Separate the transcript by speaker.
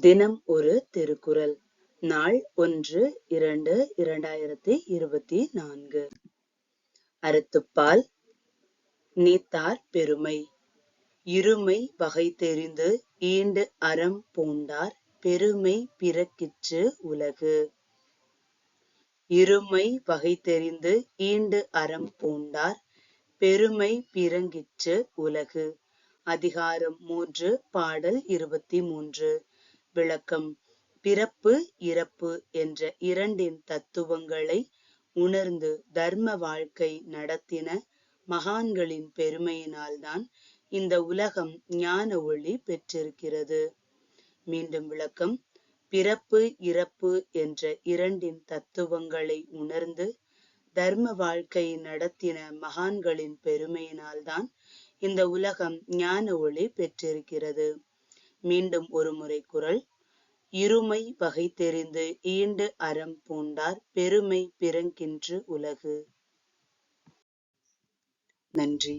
Speaker 1: தினம் ஒரு திருக்குறள். நாள் ஒன்று இரண்டு இரண்டாயிரத்தி இருபத்தி நான்கு. அறத்துப்பால் நீத்தார் பெருமை. இருமை வகை தெரிந்து ஈண்டு அறம் பூண்டார் பெருமை பிறக்கிற்று உலகு. இருமை வகை தெரிந்து ஈண்டு அறம் பூண்டார் பெருமை பிறங்கிற்று உலகு. அதிகாரம் மூன்று பாடல் இருபத்தி மூன்று. விளக்கம். பிறப்பு இறப்பு என்ற இரண்டின் தத்துவங்களை உணர்ந்து தர்ம வாழ்க்கை நடத்தின மகான்களின் பெருமையினால்தான் இந்த உலகம் ஞான ஒளி பெற்றிருக்கிறது. மீண்டும் விளக்கம். பிறப்பு இறப்பு என்ற இரண்டின் தத்துவங்களை உணர்ந்து தர்ம வாழ்க்கை நடத்தின மகான்களின் பெருமையினால்தான் இந்த உலகம் ஞான ஒளி பெற்றிருக்கிறது. மீண்டும் ஒரு முறை குரல். இருமை வகை தெரிந்து ஈண்டு அறம் பூண்டார் பெருமை பிறங்கின்று உலகு. நன்றி.